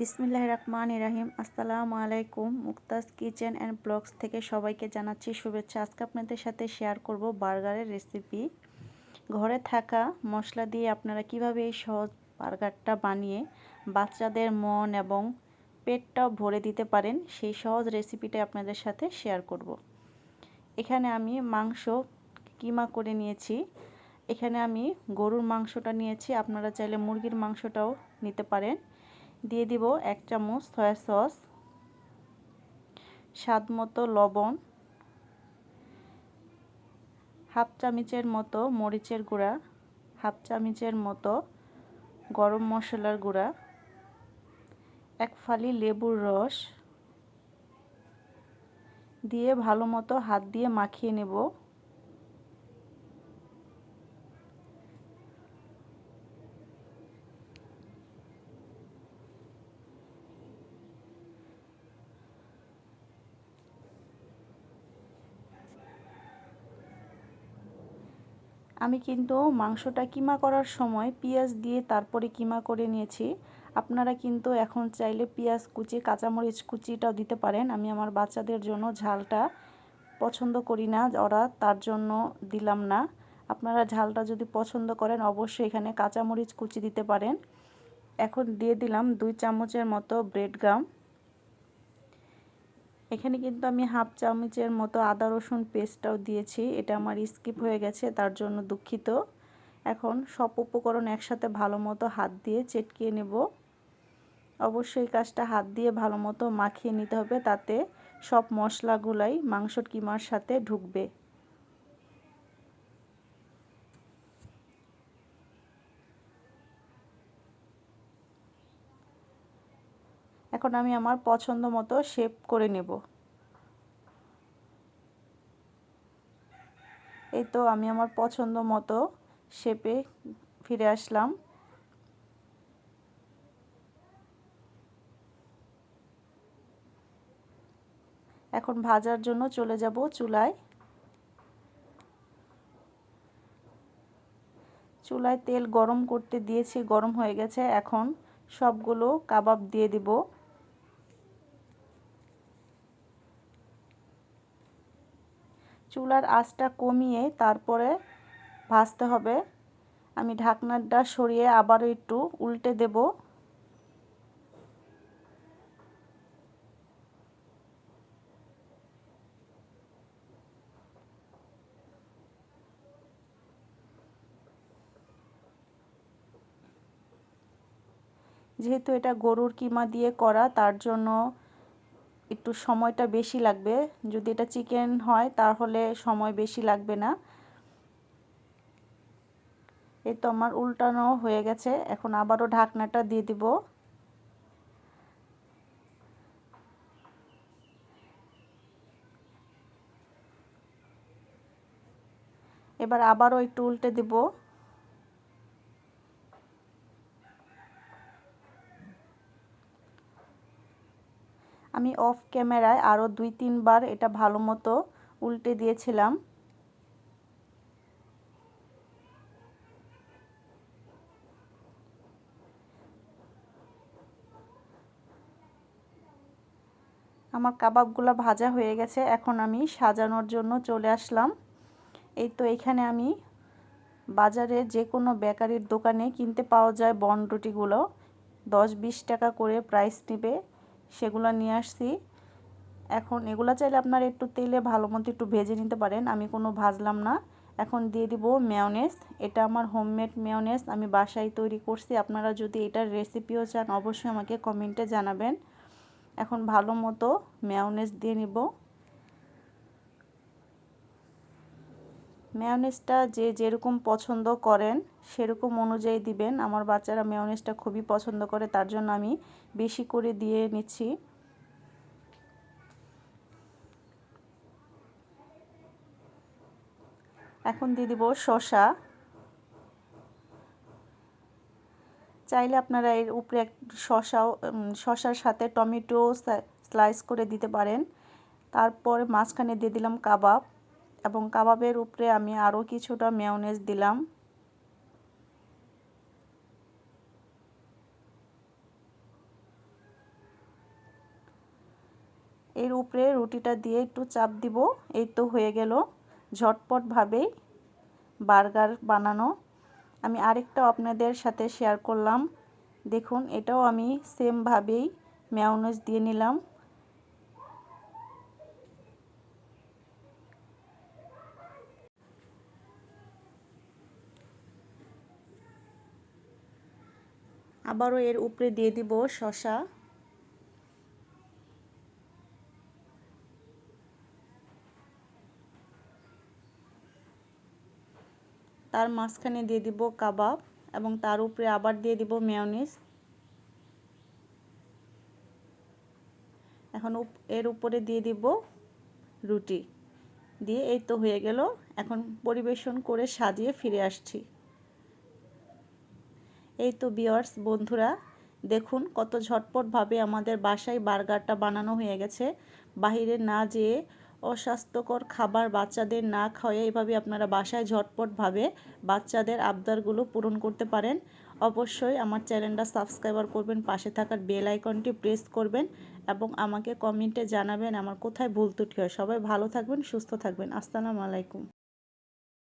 বিসমিল্লাহ রহমান ইরাহিম আসসালামু আলাইকুম মুক্তাজ কিচেন অ্যান্ড ব্লগস থেকে সবাইকে জানাচ্ছি শুভেচ্ছা। আজকে আপনাদের সাথে শেয়ার করব বার্গারের রেসিপি। ঘরে থাকা মশলা দিয়ে আপনারা কীভাবে এই সহজ বার্গারটা বানিয়ে বাচ্চাদের মন এবং পেটটাও ভরে দিতে পারেন, সেই সহজ রেসিপিটা আপনাদের সাথে শেয়ার করব। এখানে আমি মাংস কিমা করে নিয়েছি। এখানে আমি গরুর মাংসটা নিয়েছি। আপনারা চাইলে মুরগির মাংসটাও নিতে পারেন। দিয়ে দিব এক চামচ সয়া সস স্বাদ মতো লবণ, হাফ চামচের মতো মরিচের গুঁড়া, হাফ চামচের মতো গরম মশলার গুঁড়া, এক ফালি লেবুর রস দিয়ে ভালো মতো হাত দিয়ে মাখিয়ে নেব। আমি কিন্তু মাংসটা কিমা করার সময় পেঁয়াজ দিয়ে তারপরে কিমা করে নিয়েছি। আপনারা কিন্তু এখন চাইলে পেঁয়াজ কুচি, কাঁচামরিচ কুচিটাও দিতে পারেন। আমি আমার বাচ্চাদের জন্য ঝালটা পছন্দ করি না, ওরা তার জন্য দিলাম না। আপনারা ঝালটা যদি পছন্দ করেন, অবশ্যই এখানে কাঁচামরিচ কুচি দিতে পারেন। এখন দিয়ে দিলাম দুই চামচের মতো ব্রেড গাম এখানে কিন্তু আমি হাফ চামচের মতো আদা রসুন পেস্টটাও দিয়েছি। এটা আমার স্কিপ হয়ে গেছে, তার জন্য দুঃখিত। এখন সব উপকরণ একসাথে ভালো মতো হাত দিয়ে চেটকিয়ে নেব। অবশ্যই কাজটা হাত দিয়ে ভালো মতো মাখিয়ে নিতে হবে, তাতে সব মশলাগুলাই মাংসর কিমার সাথে ঢুকবে। এখন আমি আমার পছন্দ মতো শেপ করে নেব। এই তো আমি আমার পছন্দ মতো শেপে ফিরে আসলাম। এখন ভাজার জন্য চলে যাব চুলায়। চুলায় তেল গরম করতে দিয়েছি, গরম হয়ে গেছে। এখন সবগুলো কাবাব দিয়ে দিব। চুলার আঁচটা কমিয়ে তারপরে ভাজতে হবে। আমি ঢাকনাটা সরিয়ে আবারও একটু উল্টে দেব। যেহেতু এটা গরুর কিমা দিয়ে করা, তার জন্য একটু সময়টা বেশি লাগবে। যদি এটা চিকেন হয়, তাহলে সময় বেশি লাগবে না। এই তো আমার উল্টানো হয়ে গেছে। এখন আবারও ঢাকনাটা দিয়ে দিব। এবার আবারও একটু উল্টে দিব। আমি অফ ক্যামেরায় আরও দুই, তিনবার এটা ভালো মতো উল্টে দিয়েছিলাম। আমার কাবাবগুলো ভাজা হয়ে গেছে, এখন আমি সাজানোর জন্য চলে আসলাম। এই তো এখানে আমি বাজারে যে কোনো বেকারির দোকানে কিনতে পাওয়া যায় বন রুটিগুলো দশ, বিশ টাকা করে প্রাইস নেবে। সেগুলো নিয়ে আসছি। এখন এগুলো চাইলে আপনারা একটু তেলে ভালো মতো একটু ভেজে নিতে পারেন, আমি কোনো ভাজলাম না। এখন দিয়ে দিব মেয়নেস এটা আমার হোমমেড মেয়নেস আমি বাসায় তৈরি করছি। আপনারা যদি এটার রেসিপিও চান, অবশ্যই আমাকে কমেন্টে জানাবেন। এখন ভালো মতো মেয়নেস দিয়ে নিব। মেয়নেসটা যে যেরকম পছন্দ করেন, সেরকম অনুযায়ী দিবেন। আমার বাচ্চারা মেয়নেসটা খুবই পছন্দ করে, তার জন্য আমি বেশি করে দিয়ে নিচ্ছি। এখন দিয়ে দিব শশা চাইলে আপনারা এর উপরে এক শশাও শশার সাথে টমেটো স্লাইস করে দিতে পারেন। তারপর মাঝখানে দিয়ে দিলাম কাবাব। এবং কাবাবের উপরে আমি আরও কিছুটা মেয়নেজ দিলাম। এর উপরে রুটিটা দিয়ে একটু চাপ দিব, এই তো হয়ে গেল। ঝটপটভাবেই বার্গার বানানো। আমি আরেকটা আপনাদের সাথে শেয়ার করলাম। দেখুন, এটাও আমি সেমভাবেই মেয়নেজ দিয়ে নিলাম। আবারও এর উপরে দিয়ে দিব শশা তার মাঝখানে দিয়ে দিব কাবাব এবং তার উপরে আবার দিয়ে দিব মেয়নিস এখন এর উপরে দিয়ে দিব রুটি। দিয়ে এই তো হয়ে গেল। এখন পরিবেশন করে সাজিয়ে ফিরে আসছি। এই তো বিয়ার্স বন্ধুরা, দেখুন কত ঝটপটভাবে আমাদের বাসায় বার্গারটা বানানো হয়ে গেছে। বাহিরে না যেয়ে অস্বাস্থ্যকর খাবার বাচ্চাদের না খাওয়াই এভাবে আপনারা বাসায় ঝটপটভাবে বাচ্চাদের আবদারগুলো পূরণ করতে পারেন। অবশ্যই আমার চ্যানেলটা সাবস্ক্রাইবার করবেন, পাশে থাকার বেল আইকনটি প্রেস করবেন এবং আমাকে কমেন্টে জানাবেন আমার কোথায় ভুল ত্রুটি হয়। সবাই ভালো থাকবেন, সুস্থ থাকবেন। আসসালামু আলাইকুম।